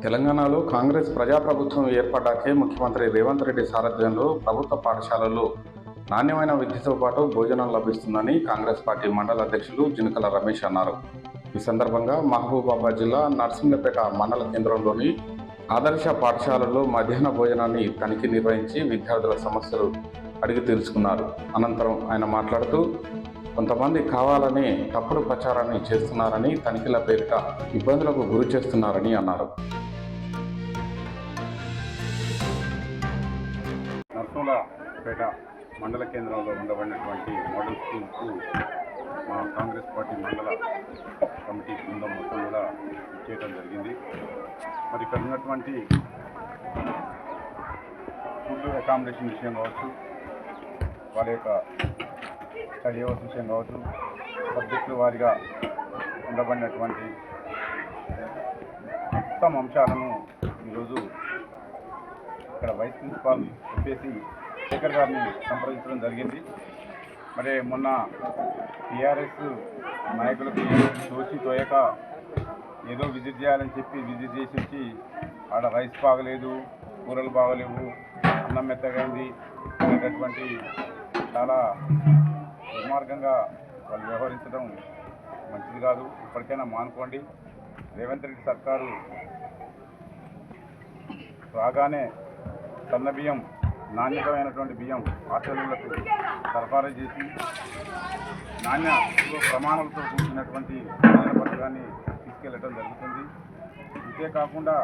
తెలంగాణలో కాంగ్రెస్ ప్రజాప్రభుత్వం ఏర్పడ్డాకే ముఖ్యమంత్రి రేవంత్ రెడ్డి సారథ్యంలో ప్రభుత్వ పాఠశాలల్లో నాణ్యమైన విద్యతో పాటు భోజనం లభిస్తుందని కాంగ్రెస్ పార్టీ మండల అధ్యక్షులు జినకల రమేష్ అన్నారు. ఈ సందర్భంగా మహబూబాబాద్ జిల్లా నర్సింహపేట మండల కేంద్రంలోని ఆదర్శ పాఠశాలలో మధ్యాహ్న భోజనాన్ని తనిఖీ నిర్వహించి విద్యార్థుల సమస్యలు అడిగి తెలుసుకున్నారు. అనంతరం ఆయన మాట్లాడుతూ కొంతమంది కావాలని తప్పుడు ప్రచారాన్ని చేస్తున్నారని తనిఖీల పేరిట ఇబ్బందులకు గురి చేస్తున్నారని అన్నారు. నర్సంలపేట మండల కేంద్రంలో ఉండబడినటువంటి మోడల్ స్కూల్కు మా కాంగ్రెస్ పార్టీ మండల కమిటీ బృందం మొత్తం కూడా చేయడం జరిగింది. మరి ఇక్కడ ఉన్నటువంటి ఫుడ్ అకామిడేషన్ విషయం కావచ్చు వాళ్ళ యొక్క స్టడీ అవర్స్ విషయం కావచ్చు సబ్జెక్టుల వారిగా ఉండబడినటువంటి మొత్తం అంశాలను ఈరోజు ఇక్కడ వైస్ ప్రిన్సిపాల్ చెప్పేసి శేఖర్ గారిని సంప్రదించడం జరిగింది. మరి మొన్న టీఆర్ఎస్ నాయకులకు తోచి తోయక ఏదో విజిట్ చేయాలని చెప్పి విజిట్ చేసి వచ్చి ఆడ రైస్ బాగలేదు కూరలు బాగలేవు అన్నం మెత్తగైంది అనేటటువంటి చాలా దుర్మార్గంగా వాళ్ళు వ్యవహరించడం మంచిది కాదు. ఇప్పటికైనా మానుకోండి. రేవంత్ రెడ్డి సర్కారు రాగానే సన్న బియ్యం నాణ్యతమైనటువంటి బియ్యం హాస్టళ్ళకు సరఫరా చేసి నాణ్య ప్రమాణాలతో కూర్చున్నటువంటి భోజన పథకాన్ని తీసుకెళ్ళడం జరుగుతుంది. అంతేకాకుండా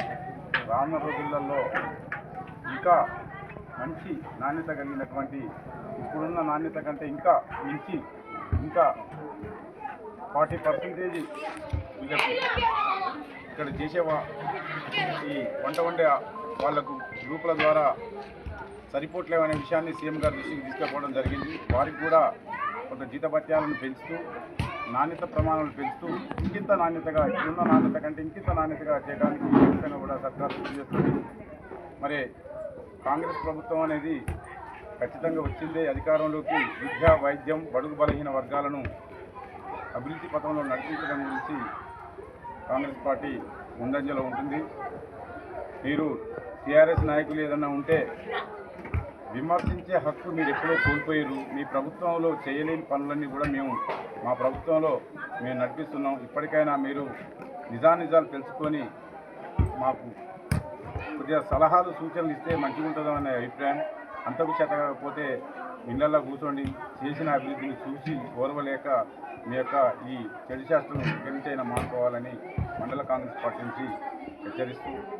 రానున్న రోజులలో ఇంకా మంచి నాణ్యత కలిగినటువంటి ఇప్పుడున్న నాణ్యత కంటే ఇంకా మించి ఇంకా ఫార్టీ పర్సెంటేజ్ ఇక్కడ చేసే ఈ వంట వండే వాళ్ళకు గ్రూపుల ద్వారా సరిపోవట్లేవనే విషయాన్ని సీఎం గారి దృష్టికి తీసుకుపోవడం జరిగింది. వారికి కూడా కొంత జీతభత్యాలను పెంచుతూ నాణ్యత ప్రమాణాలు పెంచుతూ ఇంకింత నాణ్యతగా ఇప్పుడున్న నాణ్యత కంటే ఇంకింత నాణ్యతగా చేయడానికి ఖచ్చితంగా కూడా సర్కారు కృషి చేస్తుంది. మరి కాంగ్రెస్ ప్రభుత్వం అనేది ఖచ్చితంగా వచ్చిందే అధికారంలోకి. విద్య వైద్యం బడుగు బలహీన వర్గాలను అభివృద్ధి పథంలో నడిపించడం గురించి కాంగ్రెస్ పార్టీ ముందంజలో ఉంటుంది. మీరు టీఆర్ఎస్ నాయకులు ఏదన్నా ఉంటే విమర్శించే హక్కు మీరు ఎప్పుడో కోల్పోయారు మీ ప్రభుత్వంలో చేయలేని పనులన్నీ కూడా మేము మా ప్రభుత్వంలో మేము నడిపిస్తున్నాం. ఇప్పటికైనా మీరు నిజానిజాలు తెలుసుకొని మాకు కొద్దిగా సలహాలు సూచనలు ఇస్తే మంచిగా ఉంటుందనే అభిప్రాయం. అంతకు చేత కాకపోతే ఇళ్ళలో కూర్చోండి. చేసిన అభివృద్ధిని చూసి ఓర్వలేక మీ యొక్క ఈ చెడు శాస్త్రం గురించైనా మానుకోవాలని మండల కాంగ్రెస్ పార్టీ నుంచి как я рисую.